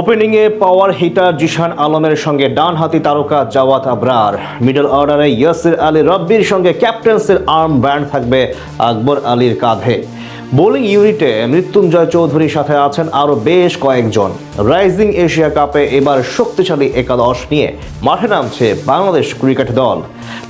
ওপেনিংয়ে power hitter Zeeshan আলমের সঙ্গে ডানহাতি তারকা জাওয়াত আবরার। মিডল অর্ডারে ইয়াসির আলী রব্বির সঙ্গে ক্যাপ্টেন্সের আর্ম ব্যান্ড থাকবে আকবর আলীর কাঁধে। বোলিং ইউনিটে মৃত্যুঞ্জয় চৌধুরীর সাথে আছেন আরও বেশ কয়েকজন। রাইজিং এশিয়া কাপে এবার শক্তিশালী একাদশ নিয়ে মাঠে নামছে বাংলাদেশ ক্রিকেট দল।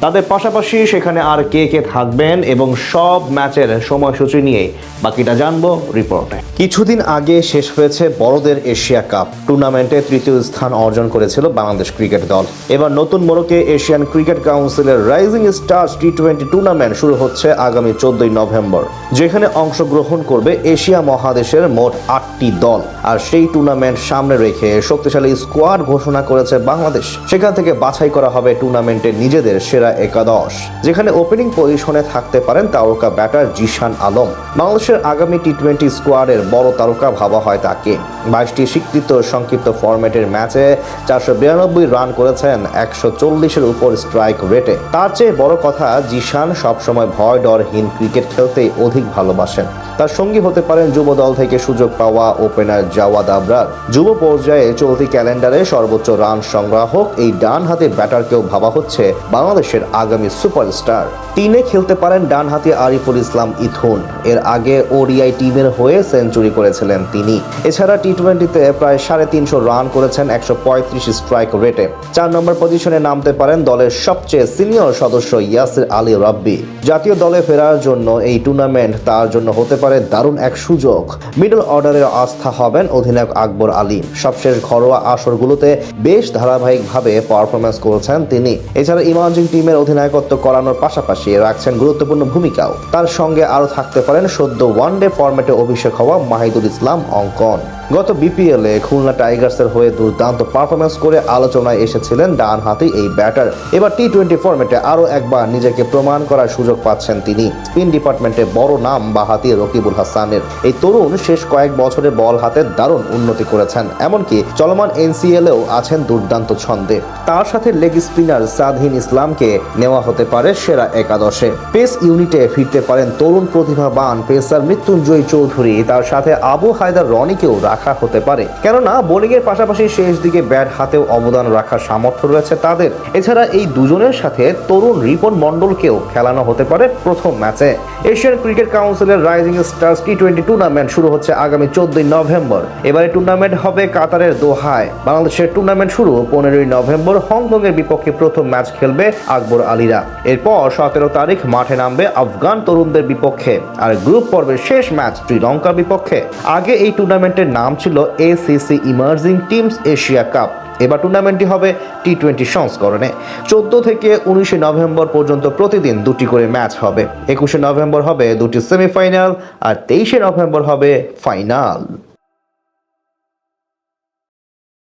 তাদের পাশাপাশি সেখানে আর কে কে থাকবেন এবং সব ম্যাচের সময়সূচি নিয়ে বাকিটা জানব রিপোর্টে। কিছুদিন আগে শেষ হয়েছে বড়দের এশিয়া কাপ। টুর্নামেন্টে তৃতীয় স্থান অর্জন করেছিল বাংলাদেশ ক্রিকেট দল। এবার নতুন মোড়কে এশিয়ান ক্রিকেট কাউন্সিলের rising stars T twenty tournament শুরু হচ্ছে আগামী চোদ্দই নভেম্বর, যেখানে অংশগ্রহণ করবে এশিয়া মহাদেশের মোট আটটি দল। আর সেই টুর্নামেন্ট সামনে রেখে শক্তিশালী স্কোয়াড ঘোষণা করেছে বাংলাদেশ। সেখান থেকে বাছাই করা হবে টুর্নামেন্টে নিজেদের সেরা একাদশ, যেখানে ওপেনিং পজিশনে থাকতে পারেন তারকা ব্যাটার জিশান আলম। বাংলাদেশের আগামী টি টোয়েন্টি স্কোয়াডের বড় তারকা ভাবা হয় তাকে। বাইশটি স্বীকৃত সংক্ষিপ্ত ফরম্যাটের ম্যাচে চারশো বিরানব্বই রান করেছেন একশো চল্লিশের উপর স্ট্রাইক রেটে তার চেয়ে বড় কথা, জিশান সবসময় ভয় ডরহীন ক্রিকেট খেলতেই অধিক ভালোবাসেন। তার সঙ্গী হতে পারেন যুব দল থেকে সুযোগ পাওয়া ওপেনার জাওয়াদ আবরার। যুব পর্যায়ে চলতি ক্যালেন্ডারে সর্বোচ্চ রান সংগ্রাহক, এই ডান হাতে ব্যাটারকেও ভাবা হচ্ছে বাংলাদেশের আগামী সুপারস্টার। তিনে খেলতে পারেন ডান হাতে আরিফুল ইসলাম ইথুন। এর আগে ওডিআই টিমের হয়ে সেঞ্চুরি করেছিলেন তিনি। এছাড়া টি টোয়েন্টিতে প্রায় সাড়ে তিনশো রান করেছেন একশো পঁয়ত্রিশ স্ট্রাইক রেটে। চার নম্বর পজিশনে নামতে পারেন দলের সবচেয়ে সিনিয়র সদস্য ইয়াসির আলী রাব্বি। জাতীয় দলে ফেরার জন্য এই টুর্নামেন্ট তার জন্য হতে পারে দারুণ এক সুযোগ। মিডল অর্ডারের আস্থা হবেন অধিনায়ক আকবর আলী। সবশেষ ঘরোয়া আসরগুলোতে বেশ ধারাবাহিকভাবে পারফরমেন্স করেছেন তিনি। এছাড়া ইমার্জিং টিমের অধিনায়কত্ব করানোর পাশাপাশি রাখছেন গুরুত্বপূর্ণ ভূমিকাও। তার সঙ্গে আরও থাকতে পারেন সদ্য ওয়ানডে ফরম্যাটে অভিষেক হওয়া মাহিদুল ইসলাম অঙ্কন। গত বিপিএলে খুলনা টাইগার্সের হয়ে দুর্দান্ত পারফরমেন্স করে আলোচনায় এসেছিলেন ডান হাতি এই ব্যাটার। এবার টি টোয়েন্টি ফরম্যাটে আরও একবার নিজেকে প্রমাণ করার সুযোগ পাচ্ছেন তিনি। স্পিন ডিপার্টমেন্টে বড় নাম বাহাতি রকিবুল হাসানের। এই তরুণ শেষ কয়েক বছরে বল হাতে দারুণ উন্নতি করেছেন, এমনকি চলমান এনসিএলেও আছেন দুর্দান্ত ছন্দে। তার সাথে লেগ স্পিনার সাদহিন ইসলামকে নেওয়া হতে পারে সেরা একাদশে। পেস ইউনিটে ফিরতে পারেন তরুণ প্রতিভাবান পেসার মৃত্যুঞ্জয় চৌধুরী। তার সাথে আবু হায়দার রনিকেও রাখা হতে পারে। কেননা বোলিং এর পাশাপাশি শেষ দিকে ব্যাট হাতেও অবদান রাখার সামর্থ্য রয়েছে তাদের। এছাড়া এই দুজনের সাথে তরুণ রিপন মণ্ডলকেও খেলানো হতে পারে প্রথম ম্যাচে। এশিয়ান ক্রিকেট কাউন্সিলের rising stars T twenty tournament শুরু হচ্ছে আগামী চোদ্দই নভেম্বর। এবারে টুর্নামেন্ট হবে কাতারের দোহায়। বাংলাদেশের টুর্নামেন্ট শুরু পনেরোই নভেম্বর। হংকং এর বিপক্ষে প্রথম ম্যাচ খেলবে আকবর আলীরা। এরপর সতেরো তারিখ মাঠে নামবে আফগান তরুণদের বিপক্ষে। আর গ্রুপ পর্বের শেষ ম্যাচ শ্রীলঙ্কার বিপক্ষে। আগে এই টুর্নামেন্টের নাম ছিল ACC emerging teams Asia cup এবার টুর্নামেন্টটি হবে টি টোয়েন্টি সংস্করণে। চোদ্দ থেকে উনিশে নভেম্বর পর্যন্ত প্রতিদিন দুটি করে ম্যাচ হবে। একুশে নভেম্বর হবে দুটি সেমিফাইনাল আর তেইশে নভেম্বর হবে ফাইনাল